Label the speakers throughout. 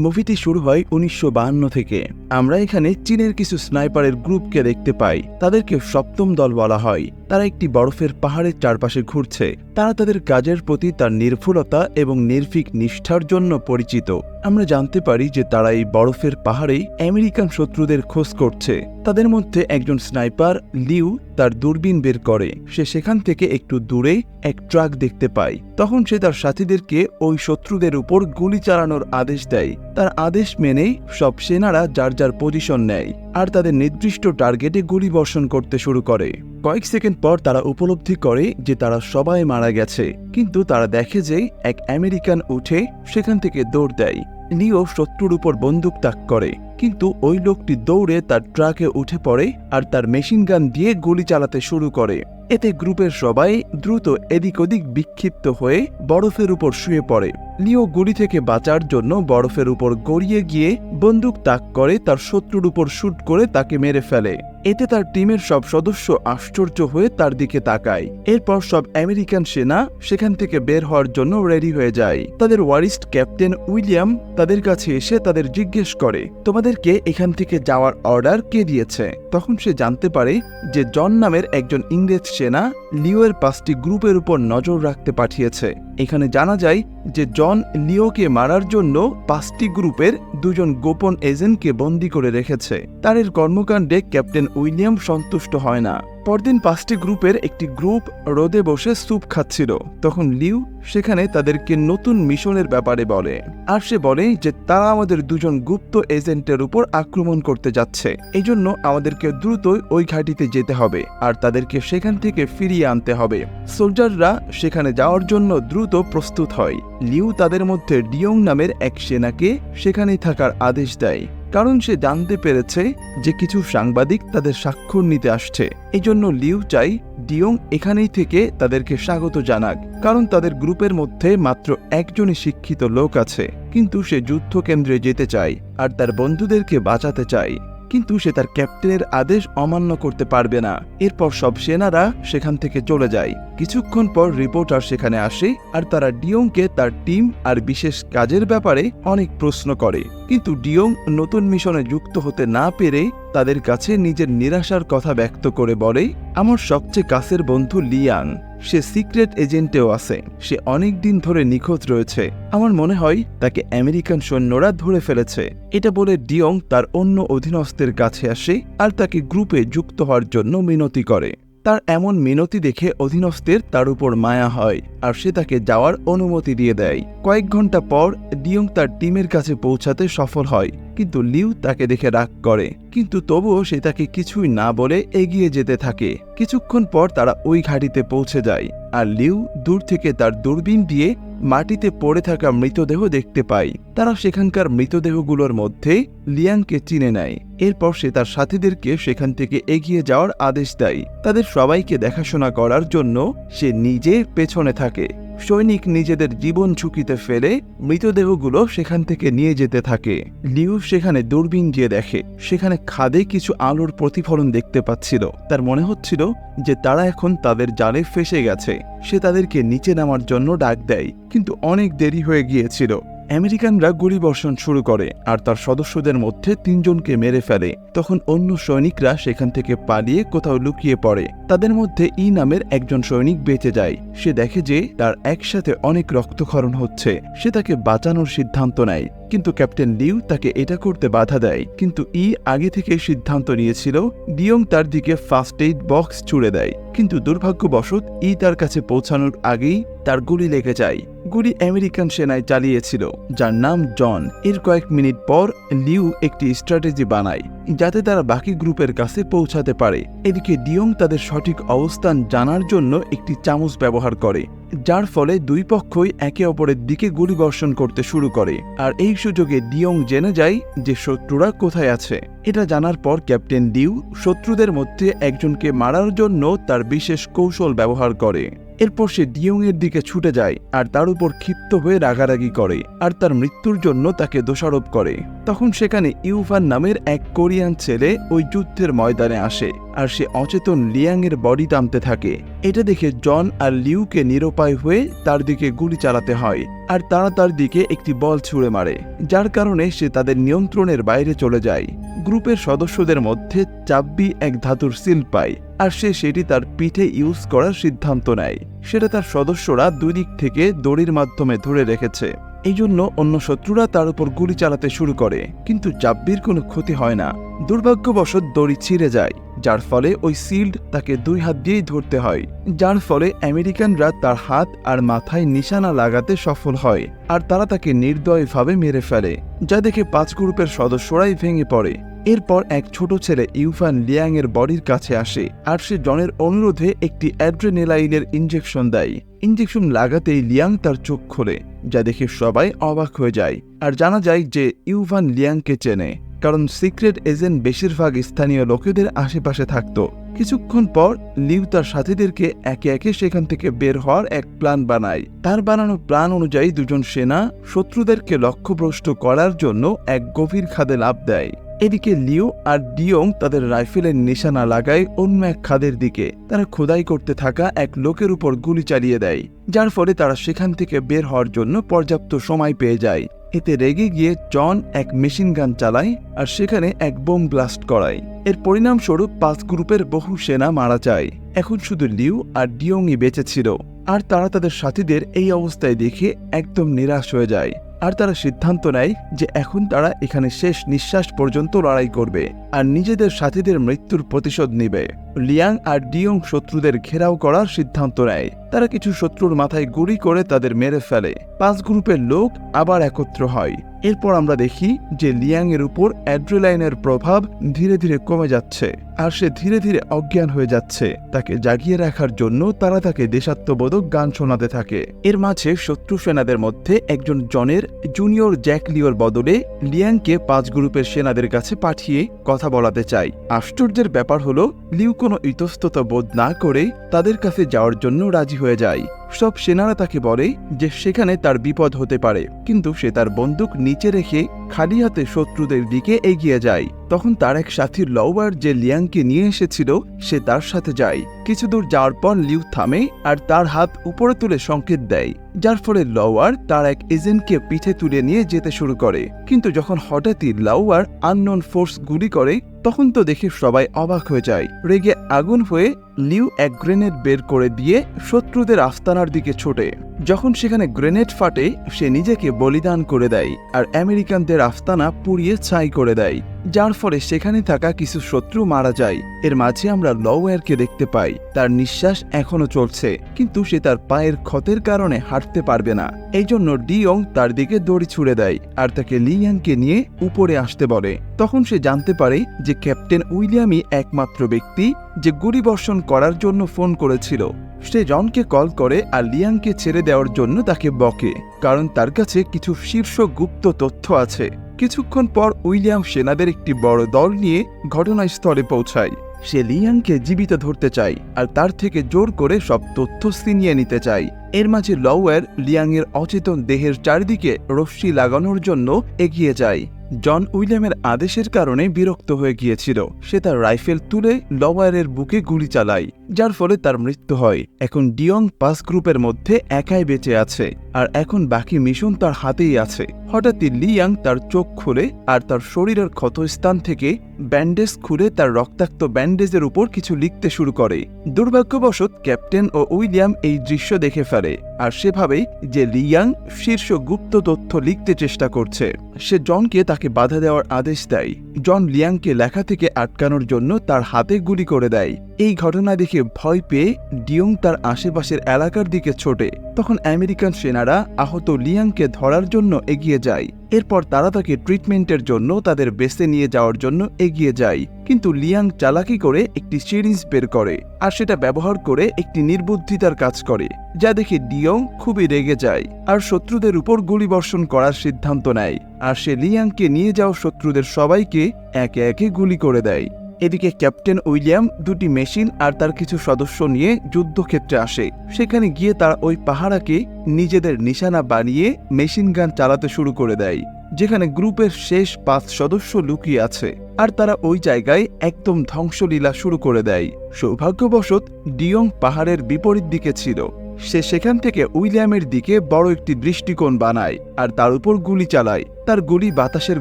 Speaker 1: মুভিটি শুরু হয় উনিশশো থেকে। আমরা এখানে চীনের কিছু স্নাইপারের গ্রুপকে দেখতে পাই। তাদেরকে সপ্তম দল বলা হয়। তারা একটি বরফের পাহাড়ের চারপাশে ঘুরছে। তারা তাদের কাজের প্রতি তার নির্ভুলতা এবং নির্ভীক নিষ্ঠার জন্য পরিচিত। আমরা জানতে পারি যে তারা এই বরফের পাহাড়েই আমেরিকান শত্রুদের খোঁজ করছে। তাদের মধ্যে একজন স্নাইপার, লিউ, তার দূরবীন বের করে। সে সেখান থেকে একটু দূরে এক ট্রাক দেখতে পায়। তখন সে তার সাথীদেরকে ওই শত্রুদের উপর গুলি চালানোর আদেশ দেয়। তার আদেশ মেনেই সব সেনারা যার যার পজিশন নেয়। আর তাদের নির্দিষ্ট টার্গেটে গুলি বর্ষণ করতে শুরু করে। কয়েক সেকেন্ড পর তারা উপলব্ধি করে যে তারা সবাই মারা গেছে। কিন্তু তারা দেখে যে এক আমেরিকান উঠে সেখান থেকে দৌড় দেয়। নিও শত্রুর উপর বন্দুক তাক করে। কিন্তু ওই লোকটি দৌড়ে তার ট্রাকে উঠে পড়ে আর তার মেশিন গান দিয়ে গুলি চালাতে শুরু করে। এতে গ্রুপের সবাই দ্রুত এদিক ওদিক বিক্ষিপ্ত হয়ে বরফের উপর শুয়ে পড়ে। নিও গুলি থেকে বাঁচার জন্য বরফের উপর গড়িয়ে গিয়ে বন্দুক তাক করে তার শত্রুর উপর শ্যুট করে তাকে মেরে ফেলে। এতে তার টিমের সব সদস্য আশ্চর্য হয়ে তার দিকে তাকায়। এরপর সব আমেরিকান সেনা সেখান থেকে বের হওয়ার জন্য রেডি হয়ে যায়। তাদের ওয়ারিস্ট ক্যাপ্টেন উইলিয়াম তাদের কাছে এসে তাদের জিজ্ঞেস করে, তোমাদেরকে এখান থেকে যাওয়ার অর্ডার কে দিয়েছে? তখন সে জানতে পারে যে জন নামের একজন ইংরেজ সেনা লিওয়ের পাঁচটি গ্রুপের উপর নজর রাখতে পাঠিয়েছে। এখানে জানা যায় যে জন লিওকে মারার জন্য পাঁচটি গ্রুপের দুজন গোপন এজেন্টকে বন্দী করে রেখেছে। তার এর কর্মকাণ্ডে ক্যাপ্টেন উইলিয়াম সন্তুষ্ট হয় না। পরদিন পাঁচটি গ্রুপের একটি গ্রুপ রোদে বসে স্যুপ খাচ্ছিল। তখন লিউ সেখানে তাদেরকে নতুন মিশনের ব্যাপারে বলে। আর সে বলে যে, তারা আমাদের দুজন গুপ্ত এজেন্টের উপর আক্রমণ করতে যাচ্ছে। এই জন্য আমাদেরকে দ্রুত ওই ঘাঁটিতে যেতে হবে আর তাদেরকে সেখান থেকে ফিরিয়ে আনতে হবে। সোলজাররা সেখানে যাওয়ার জন্য দ্রুত প্রস্তুত হয়। লিউ তাদের মধ্যে ডিয়ং নামের এক সেনাকে সেখানেই থাকার আদেশ দেয়। কারণ সে জানতে পেরেছে যে কিছু সাংবাদিক তাদের স্বাক্ষর নিতে আসছে। এই জন্য লিউ চাই ডিওং এখানেই থেকে তাদেরকে স্বাগত জানাক, কারণ তাদের গ্রুপের মধ্যে মাত্র একজনই শিক্ষিত লোক আছে। কিন্তু সে যুদ্ধকেন্দ্রে যেতে চায় আর তার বন্ধুদেরকে বাঁচাতে চায়। কিন্তু সে তার ক্যাপ্টেনের আদেশ অমান্য করতে পারবে না। এরপর সব সেনারা সেখান থেকে চলে যায়। কিছুক্ষণ পর রিপোর্টার সেখানে আসে আর তারা ডিয়ংকে তার টিম আর বিশেষ কাজের ব্যাপারে অনেক প্রশ্ন করে। কিন্তু ডিয়ং নতুন মিশনে যুক্ত হতে না পেরে তাদের কাছে নিজের নিরাশার কথা ব্যক্ত করে বলে, আমার সবচেয়ে কাছের বন্ধু লিয়াং। সে সিক্রেট এজেন্টেও আছে। সে অনেক দিন ধরে নিখোঁজ রয়েছে। আমার মনে হয় তাকে আমেরিকান সৈন্যরা ধরে ফেলেছে। এটা বলে ডিয়ং তার অন্য অধীনস্থের কাছে আসে আর তাকে গ্রুপে যুক্ত হওয়ার জন্য মিনতি করে। তার এমন মিনতি দেখে অধীনস্থের তার উপর মায়া হয় আর সে তাকে যাওয়ার অনুমতি দিয়ে দেয়। কয়েক ঘণ্টা পর ডিয়ং তার টিমের কাছে পৌঁছাতে সফল হয়। কিন্তু লিউ তাকে দেখে রাগ করে। কিন্তু তবুও সে তাকে কিছুই না বলে এগিয়ে যেতে থাকে। কিছুক্ষণ পর তারা ওই ঘাটিতে পৌঁছে যায়, আর লিউ দূর থেকে তার দূরবীন দিয়ে মাটিতে পড়ে থাকা মৃতদেহ দেখতে পায়। তারা সেখানকার মৃতদেহগুলোর মধ্যে লিয়াংকে চিনে নেয়। এরপর সে তার সাথীদেরকে সেখান থেকে এগিয়ে যাওয়ার আদেশ দেয়। তাদের সবাইকে দেখাশোনা করার জন্য সে নিজে পেছনে থাকে। সৈনিক নিজেদের জীবন ঝুঁকিতে ফেলে মৃতদেহগুলো সেখান থেকে নিয়ে যেতে থাকে। লিউ সেখানে দূরবীন দিয়ে দেখে, সেখানে খাদে কিছু আলোর প্রতিফলন দেখতে পাচ্ছিল। তার মনে হচ্ছিল যে তারা এখন তাদের জালে ফেসে গেছে। সে তাদেরকে নিচে নামার জন্য ডাক দেয়, কিন্তু অনেক দেরি হয়ে গিয়েছিল। আমেরিকানরা গুলি বর্ষণ শুরু করে, আর তার সদস্যদের মধ্যে তিনজনকে মেরে ফেলে। তখন অন্য সৈনিকরা সেখান থেকে পালিয়ে কোথাও লুকিয়ে পড়ে। তাদের মধ্যে ই নামের একজন সৈনিক বেঁচে যায়। সে দেখে যে তার একসাথে অনেক রক্তক্ষরণ হচ্ছে। সে তাকে বাঁচানোর সিদ্ধান্ত নেয়। কিন্তু ক্যাপ্টেন লিউ তাকে এটা করতে বাধা দেয়। কিন্তু ই আগে থেকে সিদ্ধান্ত নিয়েছিল, ডিয়ং তার দিকে ফার্স্ট এইড বক্স ছুড়ে দেয়। কিন্তু দুর্ভাগ্যবশত ই তার কাছে পৌঁছানোর আগেই তার গুলি লেগে যায়। গুলি আমেরিকান সেনায় চালিয়েছিল, যার নাম জন। এর কয়েক মিনিট পর লিউ একটি স্ট্র্যাটেজি বানায়, যাতে তারা বাকি গ্রুপের কাছে পৌঁছাতে পারে। এদিকে ডিয়ং তাদের সঠিক অবস্থান জানার জন্য একটি চামচ ব্যবহার করে, যার ফলে দুই পক্ষই একে অপরের দিকে গুলি বর্ষণ করতে শুরু করে। আর এই সুযোগে ডিয়ং জেনে যায় যে শত্রুরা কোথায় আছে। এটা জানার পর ক্যাপ্টেন ডিউ শত্রুদের মধ্যে একজনকে মারার জন্য তার বিশেষ কৌশল ব্যবহার করে। এরপর সে ডিয়ং এর দিকে ছুটে যায় আর তার উপর ক্ষিপ্ত হয়ে রাগারাগি করে আর তার মৃত্যুর জন্য তাকে দোষারোপ করে। তখন সেখানে ইউফান নামের এক কোরিয়ান ছেলে ওই যুদ্ধের ময়দানে আসে। আর সে অচেতন লিয়াংয়ের বডি টানতে থাকে। এটা দেখে জন আর লিউকে নিরুপায় হয়ে তার দিকে গুলি চালাতে হয় আর তারা তার দিকে একটি বল ছুঁড়ে মারে, যার কারণে সে তাদের নিয়ন্ত্রণের বাইরে চলে যায়। গ্রুপের সদস্যদের মধ্যে চাব্বি এক ধাতুর সিল পায় আর সে সেটি তার পিঠে ইউজ করার সিদ্ধান্ত নেয়। সেটা তার সদস্যরা দুই দিক থেকে দড়ির মাধ্যমে ধরে রেখেছে। এই জন্য অন্য শত্রুরা তার উপর গুলি চালাতে শুরু করে, কিন্তু চাব্বির কোনো ক্ষতি হয় না। দুর্ভাগ্যবশত দড়ি ছিঁড়ে যায়। যার ফলে ওই সিল্ড তাকে দুই হাত দিয়েই ধরতে হয়, যার ফলে আমেরিকানরা তার হাত আর মাথায় নিশানা লাগাতে সফল হয় আর তারা তাকে নির্দয়ভাবে মেরে ফেলে, যা দেখে পাঁচ গ্রুপের সদস্যরাই ভেঙে পড়ে। এরপর এক ছোট ছেলে ইউফান লিয়াং এর বডির কাছে আসে আর সে জনের অনুরোধে একটি অ্যাড্রেনেলাইনের ইঞ্জেকশন দেয়। ইঞ্জেকশন লাগাতেই লিয়াং তার চোখ খোলে, যা দেখে সবাই অবাক হয়ে যায়। আর জানা যায় যে ইউভান লিয়াংকে চেনে। কারণ সিক্রেট এজেন্ট বেশিরভাগ স্থানীয় লোকেদের আশেপাশে থাকত। কিছুক্ষণ পর লিউ তার সাথীদেরকে একে একে সেখান থেকে বের হওয়ার এক প্ল্যান বানায়। তার বানানো প্ল্যান অনুযায়ী দুজন সেনা শত্রুদেরকে লক্ষ্যভ্রষ্ট করার জন্য এক গভীর খাদে লাভ দেয়। এদিকে লিও আর ডিওং তাদের রাইফেলের নিশানা লাগায় অন্য এক খাদের দিকে। তারা খোদাই করতে থাকা এক লোকের উপর গুলি চালিয়ে দেয়, যার ফলে তারা সেখান থেকে বের হওয়ার জন্য পর্যাপ্ত সময় পেয়ে যায়। এতে রেগে গিয়ে জন এক মেশিন গান চালায় আর সেখানে এক বোম ব্লাস্ট করায়। এর পরিণামস্বরূপ পাঁচ গ্রুপের বহু সেনা মারা যায়। এখন শুধু লিউ আর ডিওংই বেঁচে ছিল, আর তারা তাদের সাথীদের এই অবস্থায় দেখে একদম নিরাশ হয়ে যায়। আর তারা সিদ্ধান্ত নেয় যে এখন তারা এখানে শেষ নিঃশ্বাস পর্যন্ত লড়াই করবে আর নিজেদের সাথীদের মৃত্যুর প্রতিশোধ নেবে। লিয়াং আর ডিয়ং শত্রুদের ঘেরাও করার সিদ্ধান্ত নেয়। তারা কিছু শত্রুর মাথায় গুলি করে তাদের মেরে ফেলে। পাঁচ গ্রুপের লোক আবার একত্র হয়। এরপর আমরা দেখি যে লিয়াং এর উপর অ্যাড্রেলাইনের প্রভাব ধীরে ধীরে কমে যাচ্ছে। আর সে ধীরে ধীরে অজ্ঞান হয়ে যাচ্ছে। তাকে জাগিয়ে রাখার জন্য তারা তাকে দেশাত্মবোধক গান শোনাতে থাকে। এর মাঝে শত্রু সেনাদের মধ্যে একজন জনের জুনিয়র জ্যাক লিওর বদলে লিয়াংকে পাঁচ গ্রুপের সেনাদের কাছে পাঠিয়ে কথা বলাতে চায় আশ্চর্যের ব্যাপার হলো লিউ কোনো ইতস্ততা বোধ না করে তাদের কাছে যাওয়ার জন্য রাজি হয়ে যায়। সব সেনারা তাকে বলে যে সেখানে তার বিপদ হতে পারে, কিন্তু সে তার বন্দুক নিচে রেখে খালি হাতে শত্রুদের দিকে এগিয়ে যায়। তখন তার এক সাথী লওয়ার যে লিয়াংকে নিয়ে এসেছিল, সে তার সাথে যায়। কিছু দূর যাওয়ার পর লিউ থামে আর তার হাত উপরে তুলে সংকেত দেয়, যার ফলে লওয়ার তার এক এজেন্টকে পিঠে তুলে নিয়ে যেতে শুরু করে। কিন্তু যখন হঠাৎই লাউয়ার আননোন ফোর্স গুলি করে, তখন তো দেখে সবাই অবাক হয়ে যায়। রেগে আগুন হয়ে লিউ এক গ্রেনেড বের করে দিয়ে শত্রুদের আস্তানার দিকে ছোটে। যখন সেখানে গ্রেনেড ফাটে, সে নিজেকে বলিদান করে দেয় আর আমেরিকানদের আস্তানা পুড়িয়ে ছাই করে দেয়, যার ফলে সেখানে থাকা কিছু শত্রু মারা যায়। এর মাঝে আমরা লওয়ারকে দেখতে পাই। তার নিঃশ্বাস এখনও চলছে, কিন্তু সে তার পায়ের ক্ষতের কারণে হাঁটতে পারবে না। এই জন্য ডিয়ং তার দিকে দড়ি ছুড়ে দেয় আর তাকে লিয়াংকে নিয়ে উপরে আসতে বলে। তখন সে জানতে পারে যে ক্যাপ্টেন উইলিয়ামই একমাত্র ব্যক্তি যে গুলি বর্ষণ করার জন্য ফোন করেছিল। সে জনকে কল করে আর লিয়াংকে ছেড়ে দেওয়ার জন্য তাকে বকে, কারণ তার কাছে কিছু শীর্ষ গুপ্ত তথ্য আছে। কিছুক্ষণ পর উইলিয়াম সেনাদের একটি বড় দল নিয়ে ঘটনাস্থলে পৌঁছায়। সে লিয়াংকে জীবিত ধরতে চায় আর তার থেকে জোর করে সব তথ্য ছিনিয়ে নিতে চায়। এর মাঝে লওয়ার লিয়াংয়ের অচেতন দেহের চারিদিকে রশ্মি লাগানোর জন্য এগিয়ে যায়। জন উইলিয়ামের আদেশের কারণে বিরক্ত হয়ে গিয়েছিল। সে তার রাইফেল তুলে লওয়ারের বুকে গুলি চালায়। যার ফলে তার মৃত্যু হয়। এখন ডিয়ং পাস গ্রুপের মধ্যে একাই বেঁচে আছে, আর এখন বাকি মিশন তার হাতেই আছে। হঠাৎই লিয়াং তার চোখ খুলে আর তার শরীরের ক্ষতস্থান থেকে ব্যান্ডেজ খুলে তার রক্তাক্ত ব্যান্ডেজের উপর কিছু লিখতে শুরু করে। দুর্ভাগ্যবশত ক্যাপ্টেন ও উইলিয়াম এই দৃশ্য দেখে ফেলে, আর সেভাবেই যে লিয়াং শীর্ষ গুপ্ত তথ্য লিখতে চেষ্টা করছে, সে জনকে তাকে বাধা দেওয়ার আদেশ দেয়। জন লিয়াংকে লেখা থেকে আটকানোর জন্য তার হাতে গুলি করে দেয়। এই ঘটনা দেখে ভয় পেয়ে ডিয়ং তার আশেপাশের এলাকার দিকে ছোটে। তখন আমেরিকান সেনারা আহত লিয়াংকে ধরার জন্য এগিয়ে যায়। এরপর তারা তাকে ট্রিটমেন্টের জন্য তাদের বেসে নিয়ে যাওয়ার জন্য এগিয়ে যায়। কিন্তু লিয়াং চালাকি করে একটি সিরিজ বের করে আর সেটা ব্যবহার করে একটি নির্বুদ্ধিতার কাজ করে, যা দেখে ডিয়ং খুবই রেগে যায় আর শত্রুদের উপর গুলিবর্ষণ করার সিদ্ধান্ত নেয়। আর সে লিয়াংকে নিয়ে যাওয়া শত্রুদের সবাইকে একে একে গুলি করে দেয়। এদিকে ক্যাপ্টেন উইলিয়াম দুটি মেশিন আর তার কিছু সদস্য নিয়ে যুদ্ধক্ষেত্রে আসে। সেখানে গিয়ে তারা ওই পাহারাকে নিজেদের নিশানা বানিয়ে মেশিন গান চালাতে শুরু করে দেয়, যেখানে গ্রুপের শেষ পাঁচ সদস্য লুকিয়ে আছে আর তারা ওই জায়গায় একদম ধ্বংসলীলা শুরু করে দেয়। সৌভাগ্যবশত, ডিয়ং পাহাড়ের বিপরীত দিকে ছিল। সে সেখান থেকে উইলিয়ামের দিকে বড় একটি দৃষ্টিকোণ বানায় আর তার উপর গুলি চালায়। তার গুলি বাতাসের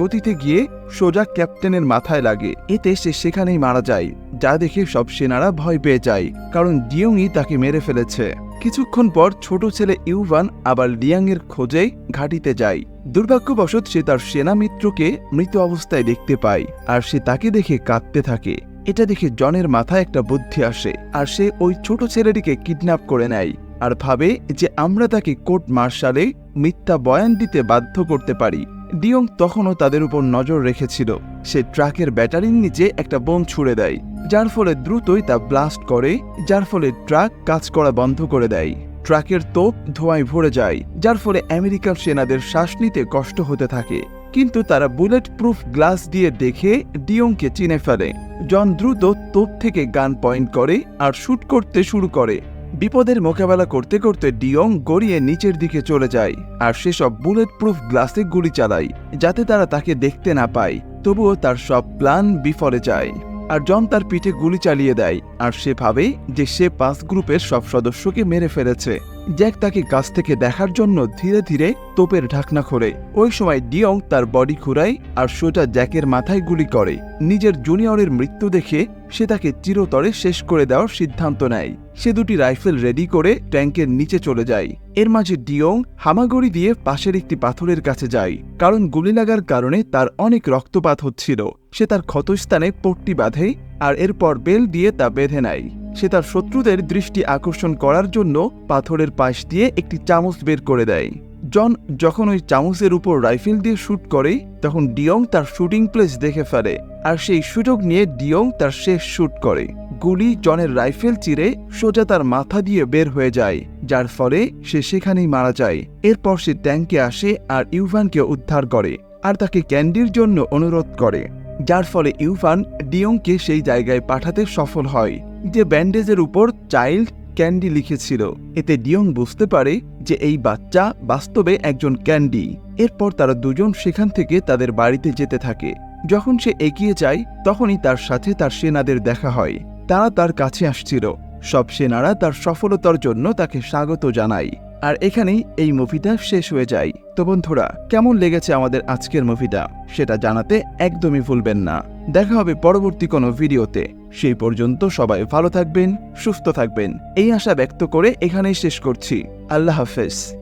Speaker 1: গতিতে গিয়ে সোজা ক্যাপ্টেনের মাথায় লাগে। এতে সে সেখানেই মারা যায়, যা দেখে সব সেনারা ভয় পেয়ে যায়, কারণ ডিয়ংই তাকে মেরে ফেলেছে। কিছুক্ষণ পর ছোট ছেলে ইউভান আবার লিয়াংয়ের খোঁজে ঘাটিতে যায়। দুর্ভাগ্যবশত সে তার সেনা মিত্রকে মৃত অবস্থায় দেখতে পায়, আর সে তাকে দেখে কাঁদতে থাকে। এটা দেখে জনের মাথায় একটা বুদ্ধি আসে, আর সে ওই ছোট ছেলেটিকে কিডন্যাপ করে নেয়, আর ভাবে যে আমরা তাকে কোর্ট মার্শালে মিথ্যা বয়ান দিতে বাধ্য করতে পারি। ডিয়ং তখনও তাদের উপর নজর রেখেছিল। সে ট্রাকের ব্যাটারির নিচে একটা বোম ছুড়ে দেয়, যার ফলে দ্রুতই তা ব্লাস্ট করে, যার ফলে ট্রাক কাজ করা বন্ধ করে দেয়। ট্রাকের তোপ ধোঁয়ায় ভরে যায়, যার ফলে আমেরিকান সেনাদের শ্বাস নিতে কষ্ট হতে থাকে। কিন্তু তারা বুলেট প্রুফ গ্লাস দিয়ে দেখে ডিয়ংকে চিনে ফেলে। জন দ্রুত তোপ থেকে গান পয়েন্ট করে আর শ্যুট করতে শুরু করে। বিপদের মোকাবেলা করতে করতে ডিয়ং গড়িয়ে নিচের দিকে চলে যায়, আর সেসব বুলেট প্রুফ গ্লাসে গুলি চালায়, যাতে তারা তাকে দেখতে না পায়। তবুও তার সব প্ল্যান বিফলে যায়, আর জন তার পিঠে গুলি চালিয়ে দেয়, আর সে ভাবে যে সে পাঁচ গ্রুপের সব সদস্যকে মেরে ফেলেছে। জ্যাক তাকে কাছ থেকে দেখার জন্য ধীরে ধীরে তোপের ঢাকনা খোলে। ওই সময় ডিয়ং তার বডি খুঁড়ায় আর সোজা জ্যাকের মাথায় গুলি করে। নিজের জুনিয়রের মৃত্যু দেখে সে তাকে চিরতরে শেষ করে দেওয়ার সিদ্ধান্ত নেয়। সে দুটি রাইফেল রেডি করে ট্যাঙ্কের নিচে চলে যায়। এর মাঝে ডিয়ং হামাগুড়ি দিয়ে পাশের একটি পাথরের কাছে যায়, কারণ গুলি লাগার কারণে তার অনেক রক্তপাত হচ্ছিল। সে তার ক্ষতস্থানে পট্টি বাঁধে আর এরপর বেল দিয়ে তা বেঁধে নেয়। সে তার শত্রুদের দৃষ্টি আকর্ষণ করার জন্য পাথরের পাশ দিয়ে একটি চামচ বের করে দেয়। জন যখন ওই চামচের উপর রাইফেল দিয়ে শ্যুট করে, তখন ডিয়ং তার শুটিং প্লেস দেখে ফেলে আর সেই সুযোগ নিয়ে ডিয়ং তার শেষ শ্যুট করে। গুলি জনের রাইফেল চিরে সোজা তার মাথা দিয়ে বের হয়ে যায়, যার ফলে সে সেখানেই মারা যায়। এরপর সে ট্যাঙ্কে আসে আর ইউভানকে উদ্ধার করে আর তাকে ক্যান্ডির জন্য অনুরোধ করে। যার ফলে ইউফান ডিয়ংকে সেই জায়গায় পাঠাতে সফল হয়, যে ব্যান্ডেজের উপর চাইল্ড ক্যান্ডি লিখেছিল। এতে ডিয়ং বুঝতে পারে যে এই বাচ্চা বাস্তবে একজন ক্যান্ডি। এরপর তারা দুজন সেখান থেকে তাদের বাড়িতে যেতে থাকে। যখন সে এগিয়ে যায়, তখনই তার সাথে তার সেনাদের দেখা হয়। তারা তার কাছে আসছিল। সব সেনারা তার সফলতার জন্য তাকে স্বাগত জানায়। আর এখানেই এই মুভিটা শেষ হয়ে যায়। তো বন্ধুরা, কেমন লেগেছে আমাদের আজকের মুভিটা? সেটা জানাতে একদমই ভুলবেন না। দেখা হবে পরবর্তী কোনো ভিডিওতে। সেই পর্যন্ত সবাই ভালো থাকবেন, সুস্থ থাকবেন। এই আশা ব্যক্ত করে এখানেই শেষ করছি। আল্লাহ হাফেজ।